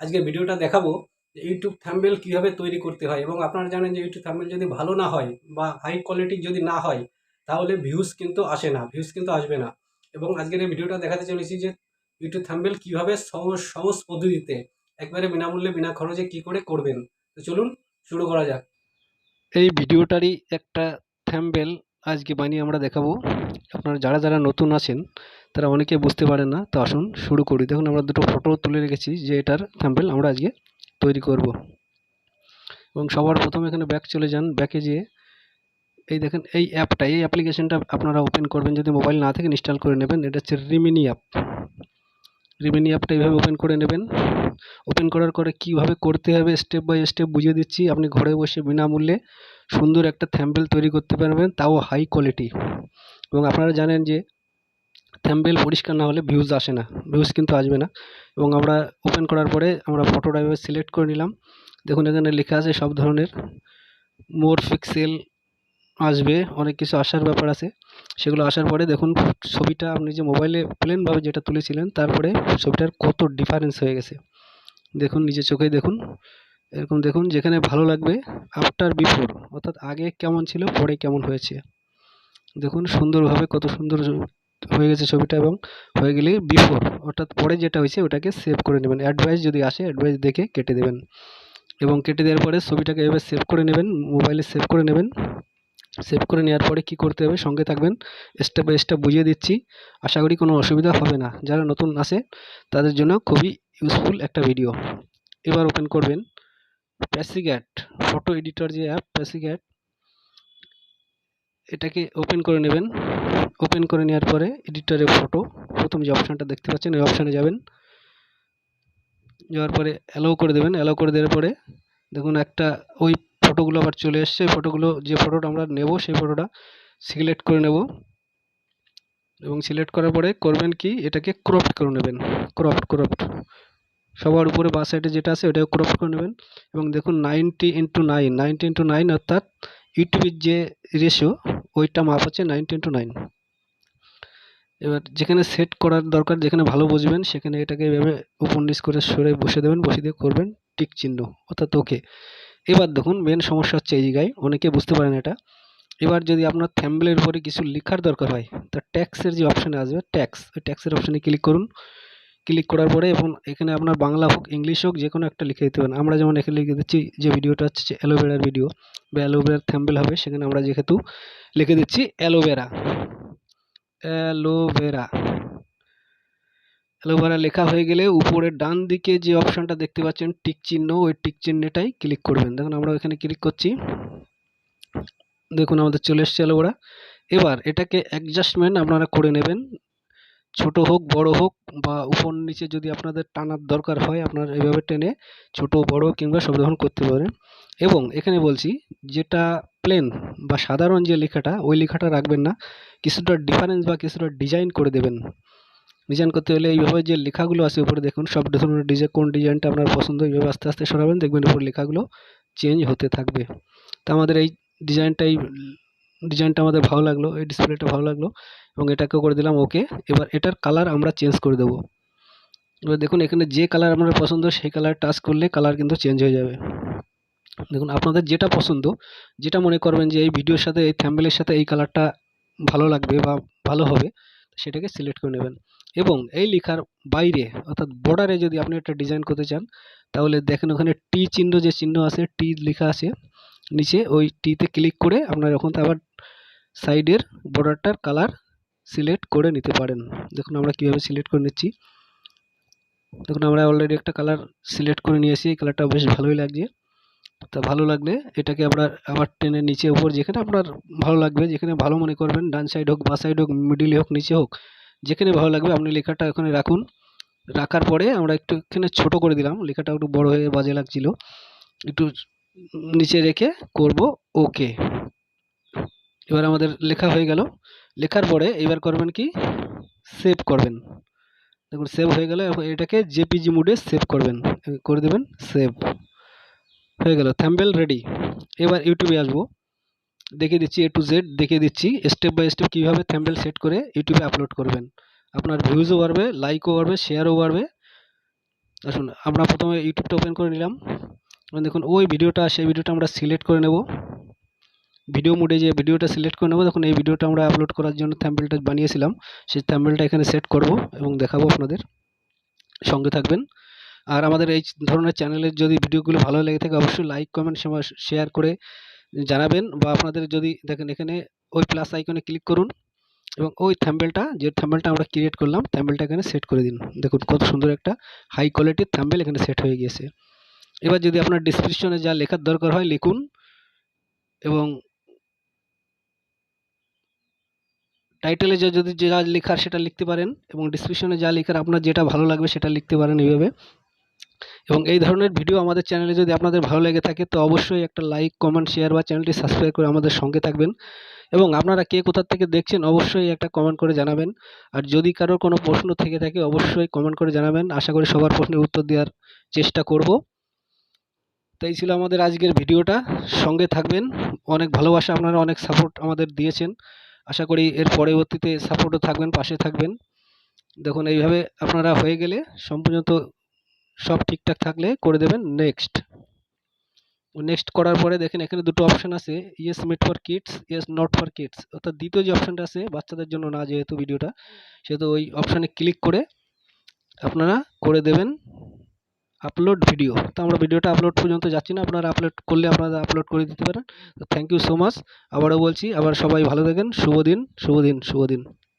আজকে ভিডিওটা দেখাবো যে ইউটিউব থাম্বেল কীভাবে তৈরি করতে হয় এবং আপনারা জানেন যে ইউটিউব থাম্বেল যদি ভালো না হয় বা হাই কোয়ালিটির যদি না হয়, তাহলে ভিউজ কিন্তু আসে না ভিউজ কিন্তু আসবে না। এবং আজকের এই ভিডিওটা দেখাতে চলেছি যে ইউটিউব থাম্বেল কীভাবে সহজ সহজ পদ্ধতিতে একবারে বিনামূল্যে, বিনা খরচে কী করে করবেন। তো চলুন শুরু করা যাক। এই ভিডিওটারই একটা থ্যাম্বেল আজকে বানিয়ে আমরা দেখাবো। আপনারা যারা যারা নতুন আছেন তারা অনেকে বুঝতে পারেন না। তো আসুন শুরু করি। দেখুন, আমরা দুটো ফটো তুলে রেখেছি যে এটার থ্যাম্বেল আমরা আজকে তৈরি করব। এবং সবার প্রথমে এখানে ব্যাক চলে যান। ব্যাকে যেয়ে এই দেখেন, এই অ্যাপটা এই অ্যাপ্লিকেশনটা আপনারা ওপেন করবেন। যদি মোবাইল না থেকে ইনস্টল করে নেবেন। এটা হচ্ছে রিমিনি অ্যাপ রিমিনি অ্যাপটা এইভাবে ওপেন করে নেবেন। ওপেন করার পরে কীভাবে করতে হবে স্টেপ বাই স্টেপ বুঝিয়ে দিচ্ছি। আপনি ঘরে বসে বিনামূল্যে সুন্দর একটা থ্যাম্বেল তৈরি করতে পারবেন। তাও হাই কোয়ালিটি এবং আপনারা জানেন যে থ্যাম্বেল পরিষ্কার না হলে ভিউজ আসে না ভিউজ কিন্তু আসবে না। এবং আমরা ওপেন করার পরে আমরা ফটোটা সিলেক্ট করে নিলাম। দেখুন এখানে লেখা আছে সব ধরনের মোর পিক্সেল আসবে, অনেক কিছু আসার ব্যাপার আছে। সেগুলো আসার পরে দেখুন ছবিটা আপনি যে মোবাইলে প্লেনভাবে যেটা তুলেছিলেন, তারপরে ছবিটার কত ডিফারেন্স হয়ে গেছে। দেখুন নিজের চোখেই দেখুন, এরকম দেখুন যেখানে ভালো লাগবে আফটার বিফোর অর্থাৎ আগে কেমন ছিল, পরে কেমন হয়েছে। দেখুন সুন্দরভাবে কত সুন্দর হয়ে গেছে ছবিটা এবং হয়ে গেলে বিফোর অর্থাৎ পরে যেটা হয়েছে ওটাকে সেভ করে নেবেন। অ্যাডভাইস যদি আসে অ্যাডভাইস দেখে কেটে দেবেন। এবং কেটে দেওয়ার পরে ছবিটাকে এভাবে সেভ করে নেবেন মোবাইলে সেভ করে নেবেন। সেভ করে নেওয়ার পরে কি করতে হবে, সঙ্গে থাকবেন। স্টেপ বাই স্টেপ বুঝিয়ে দিচ্ছি। আশা করি কোনো অসুবিধা হবে না। যারা নতুন আসে তাদের জন্য খুবই ইউজফুল একটা ভিডিও এবার ওপেন করবেন প্যাসিগ্যাট ফটো এডিটর যে অ্যাপ প্যাসিগ্যাট এটাকে ওপেন করে নেবেন। ওপেন করে নেওয়ার পরে এডিটরে ফটো প্রথম যে অপশানটা দেখতে পাচ্ছেন ওই অপশানে যাবেন। যাওয়ার পরে অ্যালাউ করে দেবেন। অ্যালাউ করে দেওয়ার পরে দেখুন একটা ওই ফটোগুলো আবার চলে এসছে। ফটোগুলো যে ফটোটা আমরা নেব, সেই ফটোটা সিলেক্ট করে নেব। এবং সিলেক্ট করার পরে করবেন কি? এটাকে ক্রপড করে নেবেন। ক্রপড ক্রপড সবার উপরে বা সাইডে যেটা আছে, ওটাকে ক্রপ করে নেবেন। এবং দেখুন ninety into nine ninety into nine অর্থাৎ ইউটিউবের যে রেশিও ওইটা মাপ হচ্ছে নাইনটি টু নাইন এবার যেখানে সেট করার দরকার, যেখানে ভালো বুঝবেন, সেখানে এটাকে এভাবে উপর নিচ করে সরে বসে দেবেন, বসে দিয়ে করবেন টিক চিহ্ন, অর্থাৎ ওকে এবার দেখুন মেন সমস্যা হচ্ছে এই জায়গায়, অনেকে বুঝতে পারেন এটা। এবার যদি আপনার থ্যাম্বলের উপরে কিছু লেখার দরকার হয়, তা ট্যাক্সের যে অপশানে আসবে ট্যাক্স ওই ট্যাক্সের অপশানে ক্লিক করুন। ক্লিক করার পরে এবং এখানে আপনার বাংলা হোক ইংলিশ হোক যে কোনো একটা লিখে দিতে পারেন। আমরা যেমন এখানে লিখে দিচ্ছি যে ভিডিওটা হচ্ছে অ্যালোভেরার ভিডিও বা অ্যালোভেরার থ্যাম্বেল হবে, সেখানে আমরা যেহেতু লিখে দিচ্ছি অ্যালোভেরা অ্যালোভেরা অ্যালোভেরা লেখা হয়ে গেলে উপরের ডান দিকে যে অপশানটা দেখতে পাচ্ছেন, টিক চিহ্ন, ওই টিক চিহ্নটাই ক্লিক করবেন। দেখুন, আমরা এখানে ক্লিক করছি। দেখুন, আমাদের চলে এসছে অ্যালোভেরা এবার এটাকে অ্যাডজাস্টমেন্ট আপনারা করে নেবেন। ছোট হোক, বড় হোক বা উপর নিচে যদি আপনাদের টানার দরকার হয় আপনারা এভাবে টেনে ছোট, বড় কিংবা সব রকম করতে পারেন। এবং এখানে বলছি যেটা প্লেন বা সাধারণ যে লেখাটা, ওই লেখাটা রাখবেন না। কিছুটা ডিফারেন্স বা কিছুটা ডিজাইন করে দেবেন। ডিজাইন করতে হলে এইভাবে যে লেখাগুলো আছে উপরে দেখুন, সব ধরনের ডিজাইন কোন ডিজাইনটা আপনার পছন্দ, এইভাবে আস্তে আস্তে সরাবেন, দেখবেন উপর লেখাগুলো চেঞ্জ হতে থাকবে। তো আমাদের এই ডিজাইনটাই ডিজাইনটা আমাদের ভালো লাগল, এই ডিসপ্লেটা ভালো লাগল এবং এটাকেও করে দিলাম ওকে এবার এটার কালার আমরা চেঞ্জ করে দেবো। এবার দেখুন, এখানে যে কালার আপনার পছন্দ, সেই কালার টাচ করলে কালার কিন্তু চেঞ্জ হয়ে যাবে। দেখুন, আপনাদের যেটা পছন্দ, যেটা মনে করবেন যে এই ভিডিওর সাথে, এই থ্যাম্বেলের সাথে এই কালারটা ভালো লাগবে বা ভালো হবে, সেটাকে সিলেক্ট করে নেবেন। এবং এই লেখার বাইরে, অর্থাৎ বর্ডারে যদি আপনি একটা ডিজাইন করতে চান, তাহলে দেখেন ওখানে টি চিহ্ন যে চিহ্ন আছে টি লেখা আছে। নিচে ওই টিতে ক্লিক করে আপনার ওখান থেকে আবার সাইডের বর্ডারটার কালার সিলেক্ট করে নিতে পারেন। দেখুন আমরা কীভাবে সিলেক্ট করে নিচ্ছি। দেখুন আমরা অলরেডি একটা কালার সিলেক্ট করে নিয়েছি। এই কালারটা বেশ ভালোই লাগছে। তা ভালো লাগলে এটাকে আমরা আবার টেনে নিচে উপর যেখানে আপনার ভালো লাগবে, যেখানে ভালো মনে করবেন, ডান সাইড হোক, বা সাইড হোক মিডিলে হোক, নিচে হোক, যেখানে ভালো লাগবে আপনি লেখাটা ওখানে রাখুন। রাখার পরে আমরা একটু এখানে ছোটো করে দিলাম। লেখাটা একটু বড় হয়ে বাজে লাগছিল। একটু নিচে রেখে করব ওকে এবার আমাদের লেখা হয়ে গেল। লেখার পরে এবার করবেন কি? সেভ করবেন। দেখুন সেভ হয়ে গেলে। এটাকে জেপিজি মুডে সেভ করবেন। করে দেবেন সেভ হয়ে গেল থ্যাম্বেল রেডি এবার ইউটিউবে আসব। দেখিয়ে দিচ্ছি এ টু জেড দেখিয়ে দিচ্ছি স্টেপ বাই স্টেপ কীভাবে থ্যাম্বেল সেট করে ইউটিউবে আপলোড করবেন। আপনার ভিউজও বাড়বে লাইকও বাড়বে শেয়ারও বাড়বে। আসুন, আমরা প্রথমে ইউটিউবটা ওপেন করে নিলাম। দেখুন, ওই ভিডিওটা সেই ভিডিওটা আমরা সিলেক্ট করে নেব। ভিডিও মোডে যে ভিডিওটা সিলেক্ট করে নেব, দেখুন এই ভিডিওটা আমরা আপলোড করার জন্য থ্যাম্বেলটা বানিয়েছিলাম। সেই থ্যাম্বেলটা এখানে সেট করব এবং দেখাবো আপনাদের। সঙ্গে থাকবেন। আর আমাদের এই ধরনের চ্যানেলের যদি ভিডিওগুলো ভালো লেগে থাকে, অবশ্যই লাইক কমেন্ট শেয়ার করে জানাবেন বা আপনাদের যদি, দেখেন এখানে ওই প্লাস আইকনে ক্লিক করুন এবং ওই থ্যাম্বেলটা যে থ্যাম্বেলটা আমরা ক্রিয়েট করলাম থ্যাম্বেলটা এখানে সেট করে দিন। দেখুন কত সুন্দর একটা হাই কোয়ালিটির থ্যাম্বেল এখানে সেট হয়ে গিয়েছে। এবার যদি আপনার ডিসক্রিপশনে যা লেখার দরকার হয়, লিখুন এবং টাইটেলে যা যদি যা লেখার সেটা লিখতে পারেন এবং ডিসক্রিপশনে যা লেখার আপনার যেটা ভালো লাগবে সেটা লিখতে পারেন এইভাবে। এবং এই ধরনের ভিডিও আমাদের চ্যানেলে যদি আপনাদের ভালো লেগে থাকে তো অবশ্যই একটা লাইক কমেন্ট শেয়ার বা চ্যানেলটি সাবস্ক্রাইব করে আমাদের সঙ্গে থাকবেন। এবং আপনারা কে কোথার থেকে দেখছেন অবশ্যই একটা কমেন্ট করে জানাবেন। আর যদি কারোর কোনো প্রশ্ন থেকে থাকে অবশ্যই কমেন্ট করে জানাবেন। আশা করি সবার প্রশ্নের উত্তর দেওয়ার চেষ্টা করব। তাই ছিল আমাদের আজকের ভিডিওটা সঙ্গে থাকবেন। অনেক ভালোবাসা আপনারা, অনেক সাপোর্ট আমাদের দিয়েছেন। আশা করি এর পরবর্তীতে সাপোর্টও থাকবেন, পাশে থাকবেন। দেখুন, এইভাবে আপনারা হয়ে গেলে সম্পূর্ণত সব ঠিকঠাক থাকলে করে দেবেন নেক্সট নেক্সট করার পরে দেখেন, এখানে দুটো অপশান আছে yes made for kids yes not for kids অর্থাৎ দ্বিতীয় যে অপশানটা আছে, বাচ্চাদের জন্য না যেহেতু ভিডিওটা সেহেতু ওই অপশানে ক্লিক করে আপনারা করে দেবেন। আপলোড ভিডিও তো আমরা ভিডিওটা আপলোড পর্যন্ত যাচ্ছি না। আপনারা আপলোড করলে আপনারা আপলোড করে দিতে পারেন। তো থ্যাংক ইউ সো মাচ আবারও বলছি, আবার সবাই ভালো থাকেন। শুভ দিন শুভ দিন শুভ দিন।